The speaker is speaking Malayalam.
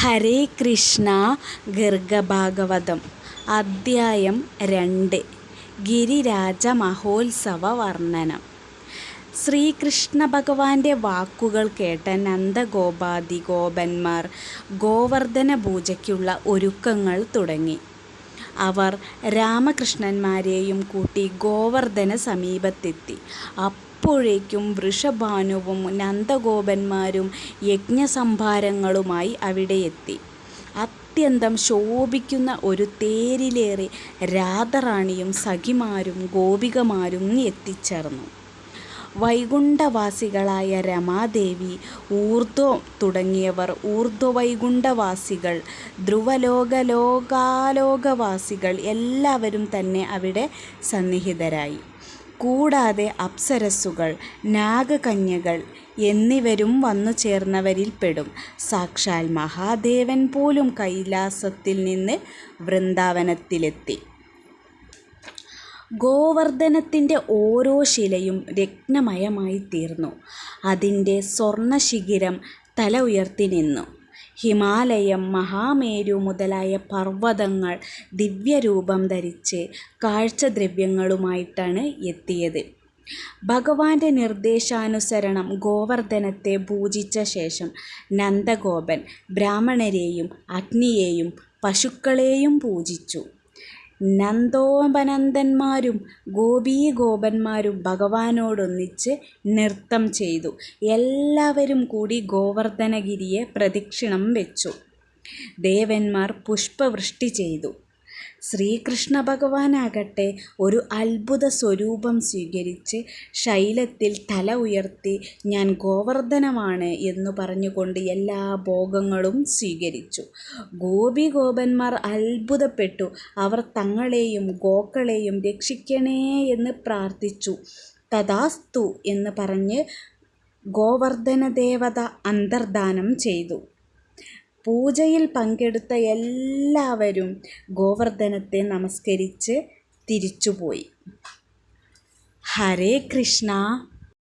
ഹരേ കൃഷ്ണ ഗർഗഭാഗവതം അദ്ധ്യായം രണ്ട് ഗിരിരാജ മഹോത്സവ വർണനം. ശ്രീകൃഷ്ണ ഭഗവാന്റെ വാക്കുകൾ കേട്ട നന്ദഗോപാധി ഗോപന്മാർ ഗോവർദ്ധന പൂജയ്ക്കുള്ള ഒരുക്കങ്ങൾ തുടങ്ങി. അവർ രാമകൃഷ്ണന്മാരെയും കൂട്ടി ഗോവർദ്ധന സമീപത്തെത്തി. അപ്പോഴേക്കും വൃഷഭാനുവും നന്ദഗോപന്മാരും യജ്ഞസംഭാരങ്ങളുമായി അവിടെ എത്തി അത്യന്തം ശോഭിക്കുന്ന ഒരു തേരിലേറി രാധറാണിയും സഖിമാരും ഗോപികമാരും എത്തിച്ചേർന്നു. വൈകുണ്ഠവാസികളായ രമാദേവി ഊർധ്വ തുടങ്ങിയവർ ഊർധ്വവൈകുണ്ഠവാസികൾ ധ്രുവലോകലോകാലോകവാസികൾ എല്ലാവരും തന്നെ അവിടെ സന്നിഹിതരായി. കൂടാതെ അപ്സരസ്സുകൾ നാഗകന്യകൾ എന്നിവരും വന്നു ചേർന്നവരിൽപ്പെടും സാക്ഷാൽ മഹാദേവൻ പോലും കൈലാസത്തിൽ നിന്ന് വൃന്ദാവനത്തിലെത്തി. ഗോവർദ്ധനത്തിന്റെ ഓരോ ശിലയും രത്നമയമായി തീർന്നു അതിന്റെ സ്വർണശിഖിരം തല ഉയർത്തി നിന്നു. ഹിമാലയം മഹാമേരു മുതലായ പർവതങ്ങൾ ദിവ്യരൂപം ധരിച്ച് കാഴ്ചദ്രവ്യങ്ങളുമായിട്ടാണ് എത്തിയത്. ഭഗവാന്റെ നിർദ്ദേശാനുസരണം ഗോവർദ്ധനത്തെ പൂജിച്ച ശേഷം നന്ദഗോപൻ ബ്രാഹ്മണരെയും അഗ്നിയെയും പശുക്കളെയും പൂജിച്ചു. നന്ദോപനന്ദന്മാരും ഗോപീഗോപന്മാരും ഭഗവാനോടൊന്നിച്ച് നൃത്തം ചെയ്തു. എല്ലാവരും കൂടി ഗോവർദ്ധനഗിരിയെ പ്രദക്ഷിണം വെച്ചു. ദേവന്മാർ പുഷ്പവൃഷ്ടി ചെയ്തു. ശ്രീകൃഷ്ണ ഭഗവാനാകട്ടെ ഒരു അത്ഭുത സ്വരൂപം സ്വീകരിച്ച് ശൈലത്തിൽ തല ഉയർത്തി ഞാൻ ഗോവർദ്ധനമാണ് എന്നു പറഞ്ഞുകൊണ്ട് എല്ലാ ഭോഗങ്ങളും സ്വീകരിച്ചു. ഗോപി ഗോപന്മാർ അത്ഭുതപ്പെട്ടു. അവർ തങ്ങളെയും ഗോക്കളെയും രക്ഷിക്കണേ എന്ന് പ്രാർത്ഥിച്ചു. തഥാസ്തു എന്ന് പറഞ്ഞ് ഗോവർദ്ധന ദേവത അന്തർദാനം ചെയ്തു. പൂജയിൽ പങ്കെടുത്ത എല്ലാവരും ഗോവർദ്ധനത്തെ നമസ്കരിച്ച് തിരിച്ചുപോയി. ഹരേ കൃഷ്ണ.